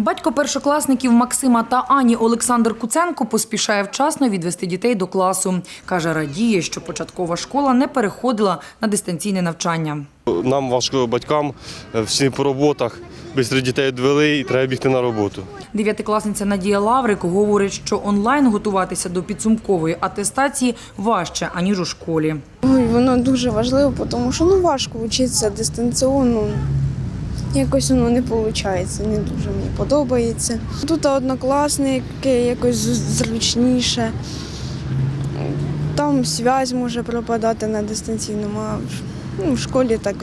Батько першокласників Максима та Ані Олександр Куценко поспішає вчасно відвести дітей до класу. Каже, радіє, що початкова школа не переходила на дистанційне навчання. Нам важко батькам е, всі по роботах. Бистро дітей відвели і треба бігти на роботу. Дев'ятикласниця Надія Лаврик говорить, що онлайн готуватися до підсумкової атестації важче, аніж у школі. Ой, воно дуже важливо, тому що ну важко вчитися дистанційно. Якось воно не виходить, не дуже мені подобається. Тут однокласники якось зручніше. Там зв'язь може пропадати на дистанційному, а в- ну, в школі так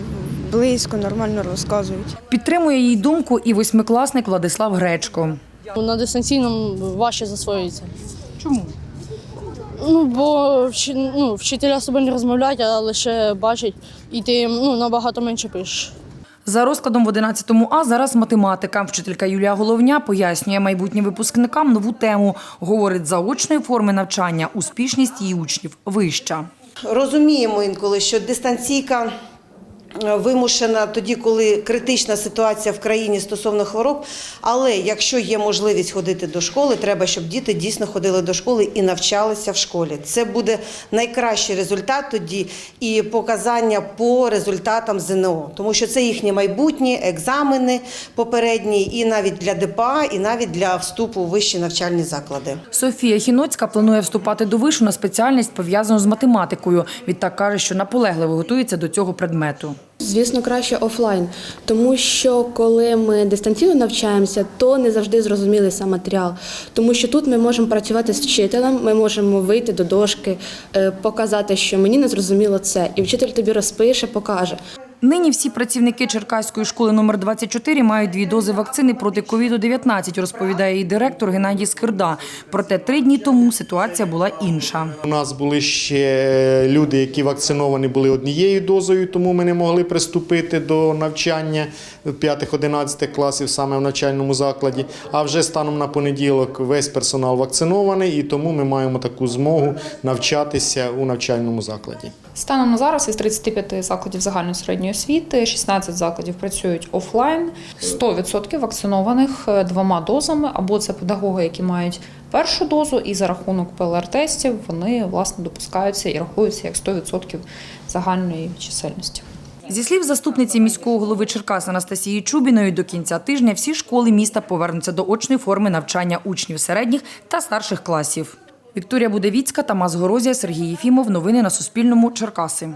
близько, нормально розказують. Підтримує її думку і восьмикласник Владислав Гречко. На дистанційному важче засвоюється. Чому? Ну, бо ну, вчителя з тобою не розмовляють, а лише бачать, і ти ну, набагато менше пишеш. За розкладом в 11 А зараз математика. Вчителька Юлія Головня пояснює майбутнім випускникам нову тему. Говорить, заочної форми навчання успішність її учнів вища. Розуміємо інколи, що дистанційка вимушена тоді, коли критична ситуація в країні стосовно хвороб. Але якщо є можливість ходити до школи, треба, щоб діти дійсно ходили до школи і навчалися в школі. Це буде найкращий результат тоді і показання по результатам ЗНО, тому що це їхнє майбутнє, екзамени попередні, і навіть для ДПА, і навіть для вступу у вищі навчальні заклади. Софія Хіноцька планує вступати до вишу на спеціальність, пов'язану з математикою. Відтак каже, що наполегливо готується до цього предмету. Звісно, краще офлайн, тому що коли ми дистанційно навчаємося, то не завжди зрозумілий сам матеріал. Тому що тут ми можемо працювати з вчителем, ми можемо вийти до дошки, е, показати, що мені не зрозуміло це, і вчитель тобі розпише, покаже. Нині всі працівники Черкаської школи номер 24 мають дві дози вакцини проти ковіду-19, розповідає її директор Геннадій Скирда. Проте три дні тому ситуація була інша. У нас були ще люди, які вакциновані були однією дозою, тому ми не могли приступити до навчання 5-11 класів саме в навчальному закладі. А вже станом на понеділок весь персонал вакцинований, і тому ми маємо таку змогу навчатися у навчальному закладі. Станом на зараз із 35 закладів загальної середньої освіти 16 закладів працюють офлайн, 100% вакцинованих е, двома дозами, або це педагоги, які мають першу дозу, і за рахунок ПЛР-тестів вони власне допускаються і рахуються як 100% загальної чисельності. Зі слів заступниці міського голови Черкас Анастасії Чубіної, до кінця тижня всі школи міста повернуться до очної форми навчання учнів середніх та старших класів. Вікторія Будевіцька, Тамас Горозія, Сергій Єфімов. Новини на Суспільному. Черкаси.